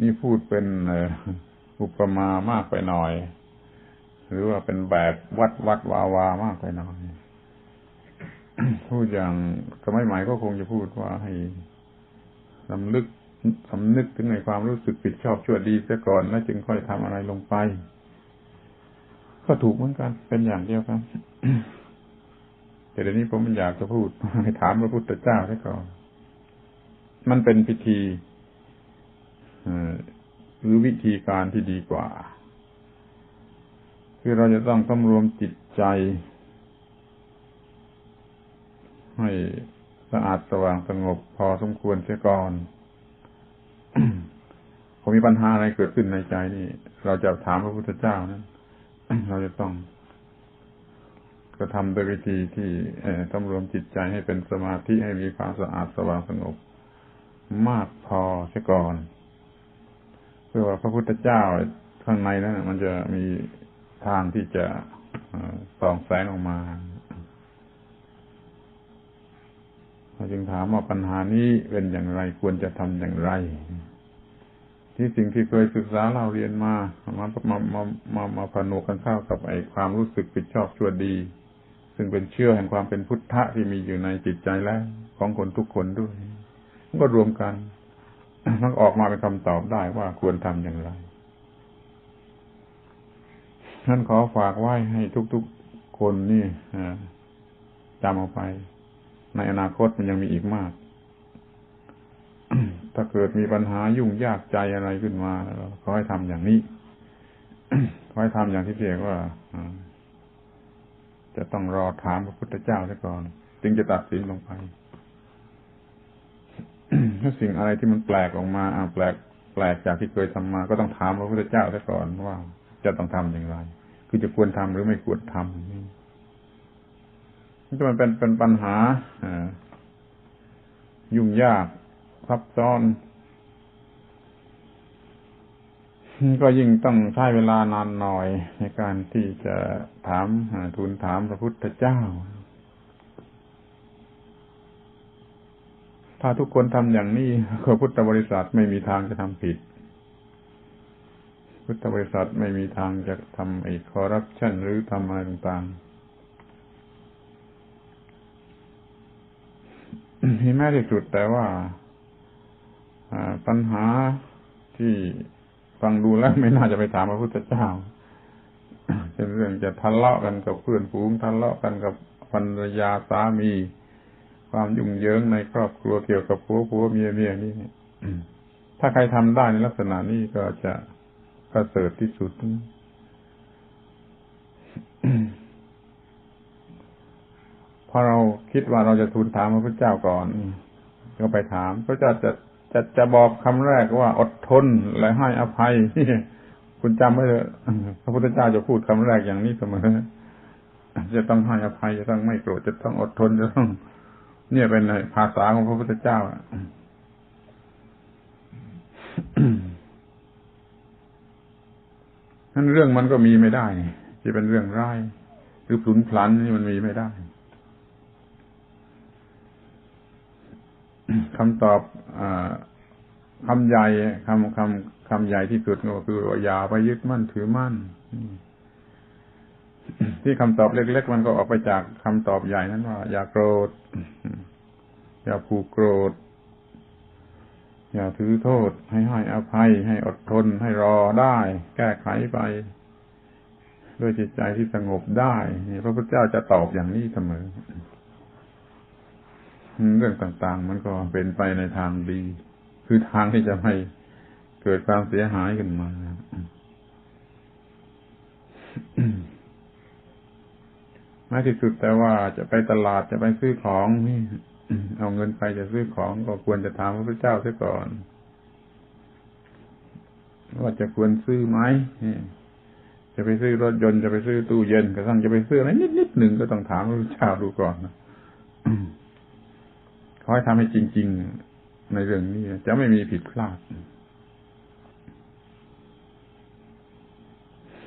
นี่พูดเป็นอุปมามากไปหน่อย หรือว่าเป็นแบบวัดวัดวาวามากไปหน่อย พูดอย่างสมัยใหม่ก็คงจะพูดว่าให้สำนึกสำนึกถึงในความรู้สึกผิดชอบชั่วดีเสียก่อนแล้วจึงค่อยทำอะไรลงไป ก็ถูกเหมือนกัน เป็นอย่างเดียวกันแต่เดี๋ยวนี้ผมมันอยากจะพูดให้ถามพระพุทธเจ้าซะก่อน มันเป็นพิธี หรือวิธีการที่ดีกว่า คือเราจะต้องสำรวมจิตใจ ให้สะอาดสว่างสงบพอสมควรเสียก่อนผมมีปัญหาอะไรเกิดขึ้นในใจนี่ เราจะถามพระพุทธเจ้านั้นเราจะต้องกระทำโดยวิธีที่สำรวมจิตใจให้เป็นสมาธิให้มีความสะอาดสว่างสงบ มากพอเสียก่อน คือว่าพระพุทธเจ้าข้างในนั้นมันจะมีทางที่จะส่องแสงออกมาเราจึงถามว่าปัญหานี้เป็นอย่างไรควรจะทำอย่างไร ที่สิ่งที่เคยศึกษาเราเรียนมามามามามามาผนวกกันเข้ากับไอ้ความรู้สึกผิดชอบชั่วดี ซึ่งเป็นเชื่อแห่งความเป็นพุทธะที่มีอยู่ในจิตใจแล้วของคนทุกคนด้วยมันก็รวมกัน มันออกมาเป็นคำตอบได้ว่าควรทำอย่างไรท่านขอฝากไว้ให้ทุกๆคนนี่จำเอาไป ในอนาคตมันยังมีอีกมาก ถ้าเกิดมีปัญหายุ่งยากใจอะไรขึ้นมาขอให้ทำอย่างนี้ขอให้ทำอย่างที่เรียกว่าจะต้องรอถามพระพุทธเจ้าซะก่อน จึงจะตัดสินลงไป ถ้าสิ่งอะไรที่มันแปลกออกมาอ่าแปลกแปลกจากที่เคยทำมา ก็ต้องถามพระพุทธเจ้าซะก่อนว่าจะต้องทำอย่างไร คือจะควรทำหรือไม่ควรทำนี่มันเป็นเป็นปัญหายุ่งยากซับซ้อน ก็ยิ่งต้องใช้เวลานานหน่อยในการที่จะถามทูลถามพระพุทธเจ้า ถ้าทุกคนทำอย่างนี้ก็พุทธบริษัทไม่มีทางจะทำผิด พุทธบริษัทไม่มีทางจะทำไอ้คอร์รัปชันหรือทำอะไรต่างๆที่แม้ที่สุดแต่ว่าปัญหาที่ฟังดูแล้วไม่น่าจะไปถามพระพุทธเจ้าเป็นเรื่องจะทะเลาะกันกับเพื่อนฝูงทะเลาะกันกับภรรยาสามี ความยุ่งเหยิงในครอบครัวเกี่ยวกับผัวผัวเมียเมียนี่ถ้าใครทำได้ในลักษณะนี้ก็จะประเสริฐที่สุดพอเราคิดว่าเราจะทูลถามพระพุทธเจ้าก่อน ก็ไปถามพระเจ้าจะจะจะบอกคำแรกว่าอดทนและให้อภัยคุณจำไว้เถอะพระพุทธเจ้าจะพูดคำแรกอย่างนี้เสมอจะต้องให้อภัยจะต้องไม่โกรธจะต้องอดทนจะต้อง เนี่ยเป็นภาษาของพระพุทธเจ้านั่นเรื่องมันก็มีไม่ได้ที่เป็นเรื่องร้ายหรือผลุนพลันนี่มันมีไม่ได้คำตอบอคำใหญ่คำคำคำใหญ่ที่สุดก็คืออย่าไปยึดมั่นถือมั่นที่คำตอบเล็ก ๆ มันก็ออกไปจากคำตอบใหญ่นั้นว่า อย่าโกรธ อย่าผูกโกรธ อย่าถือโทษ ให้ให้อภัย ให้อดทน ให้รอได้ แก้ไขไปด้วยจิตใจที่สงบได้พระพุทธเจ้าจะตอบอย่างนี้เสมอ เรื่องต่างๆ มันก็เป็นไปในทางดี คือทางที่จะไม่เกิดความเสียหายขึ้นมาแม้ที่สุดแต่ว่าจะไปตลาดจะไปซื้อของนี่ เอาเงินไปจะซื้อของก็ควรจะถามพระพุทธเจ้าเสียก่อน ว่าจะควรซื้อไหมจะไปซื้อรถยนต์จะไปซื้อตู้เย็นกระทั่งจะไปซื้ออะไรนิดๆหนึ่งก็ต้องถามพระพุทธเจ้าดูก่อนขอให้ทำให้จริง ๆ ในเรื่องนี้จะไม่มีผิดพลาด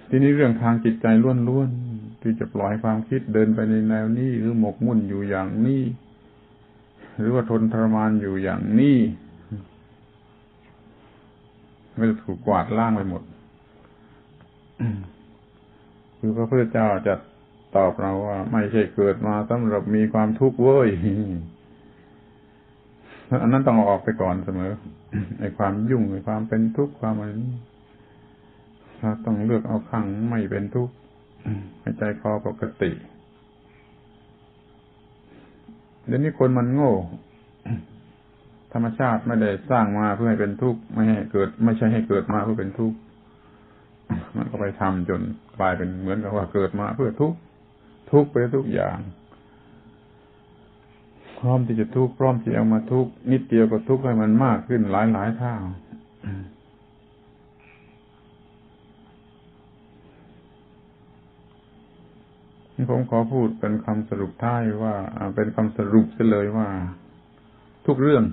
ทีนี้เรื่องทางจิตใจล้วนๆที่จะปล่อยความคิดเดินไปในแนวนี้หรือหมกมุ่นอยู่อย่างนี้ หรือว่าทนทรมานอยู่อย่างนี้ก็จะถูกกวาดล้างไปหมดคือพระพุทธเจ้าจะตอบเราว่า ไม่ใช่เกิดมาสำหรับมีความทุกข์เว้ยอันนั้นต้องออกไปก่อนเสมอไอ้ความยุ่งไอ้ความเป็นทุกข์ความอะไรนี้เราต้องเลือกเอาข้างไม่เป็นทุกข์ให้ใจคอปกติ เดี๋ยวนี้คนมันโง่ ธรรมชาติไม่ได้สร้างมาเพื่อให้เป็นทุกข์ไม่ให้เกิด ไม่ใช่ให้เกิดมาเพื่อเป็นทุกข์มันก็ไปทำจนกลายเป็นเหมือนกับว่าเกิดมาเพื่อทุกข์ทุกข์ไปทุกอย่าง พร้อมที่จะทุกข์พร้อมที่เอามาทุกข์นิดเดียวก็ทุกข์ให้มันมากขึ้นหลายหลายเท่า ผมขอพูดเป็นคำสรุปท้ายว่าเป็นคำสรุปเสเลยว่า ทุกเรื่อง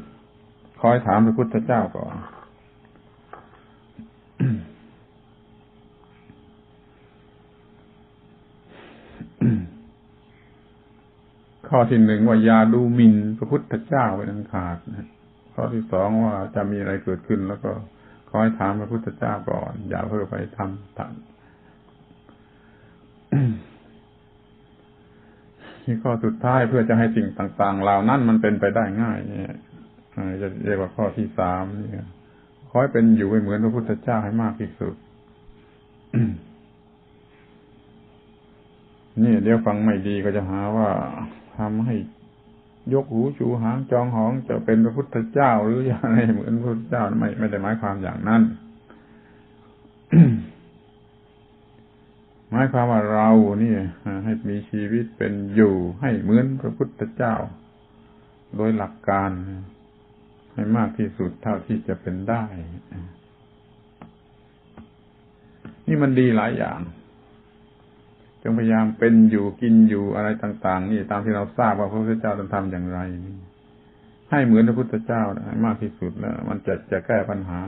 คอยถามพระพุทธเจ้าก่อนข้อที่หนึ่งว่าอย่าดูหมิ่นพระพุทธเจ้าไปนันขาดข้อที่สองว่าจะมีอะไรเกิดขึ้นแล้วก็คอยถามพระพุทธเจ้าก่อน อย่าเพื่อไปทำทำ ที่ข้อสุดท้ายเพื่อจะให้สิ่งต่าง ๆ เหล่านั้นมันเป็นไปได้ง่ายเนี่ยจะเรียกว่าข้อที่สามเนี่ยคอยเป็นอยู่เหมือนพระพุทธเจ้าให้มากที่สุดนี่เดี๋ยวฟังไม่ดีก็จะหาว่าทำให้ยกหูชูหางจองหองจะเป็นพระพุทธเจ้าหรืออย่างไรเหมือนพระพุทธเจ้าไม่ไม่ได้หมายความอย่างนั้น หมายความว่าเรานี่ให้มีชีวิตเป็นอยู่ให้เหมือนพระพุทธเจ้า โดยหลักการให้มากที่สุดเท่าที่จะเป็นได้ นี่มันดีหลายอย่างจงพยายามเป็นอยู่กินอยู่อะไรต่าง ๆ นี่ตามที่เราทราบว่าพระพุทธเจ้าทำอย่างไรนี่ให้เหมือนพระพุทธเจ้าให้มากที่สุดแล้ว มันจะจะแก้ปัญหา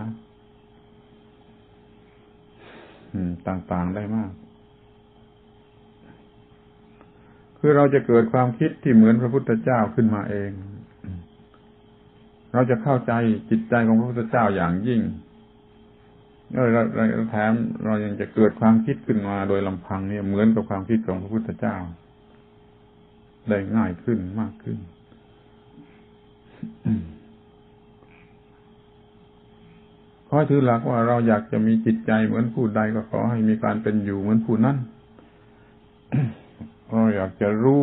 ต่าง ๆ ได้มาก คือเราจะเกิดความคิดที่เหมือนพระพุทธเจ้าขึ้นมาเอง เราจะเข้าใจจิตใจของพระพุทธเจ้าอย่างยิ่งแล้วเราแถมเรายังจะเกิดความคิดขึ้นมาโดยลำพังเนี่ยเหมือนกับความคิดของพระพุทธเจ้า ได้ง่ายขึ้นมากขึ้น ขอถือหลักว่าเราอยากจะมีจิตใจเหมือนผู้ใดก็ขอให้มีการเป็นอยู่เหมือนผู้นั้น เราอยากจะรู้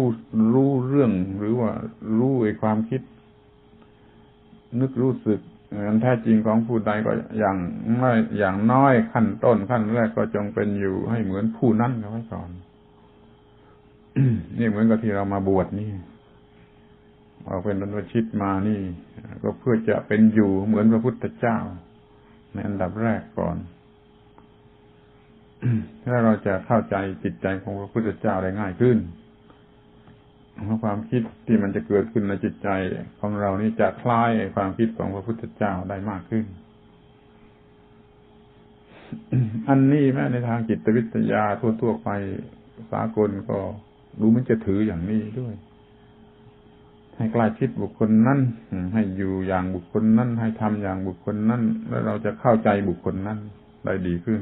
รู้เรื่องหรือว่า รู้ไอ้ความคิด นึกรู้สึกอันแท้จริงของผู้ใดก็อย่างน้อยอย่างน้อยขั้นต้นขั้นแรกก็จงเป็นอยู่ให้เหมือนผู้นั้นเอาไว้ก่อนนี่เหมือนกับที่เรามาบวชนี่เอาเป็นบรรพชิตมานี่ ก็เพื่อจะเป็นอยู่เหมือนพระพุทธเจ้าในอันดับแรกก่อน ถ้าเราจะเข้าใจจิตใจของพระพุทธเจ้าได้ง่ายขึ้นเพราะความคิดที่มันจะเกิดขึ้นในจิตใจของเรานี่จะคล้ายความคิดของพระพุทธเจ้าได้มากขึ้น อันนี้แม้ในทางจิตวิทยาทั่วๆไปสากลก็ดูมันจะถืออย่างนี้ด้วย ให้กล้ชิดบุคคลนั้นให้อยู่อย่างบุคคลนั้นให้ทำอย่างบุคคลนั้นแล้วเราจะเข้าใจบุคคลนั้นได้ดีขึ้น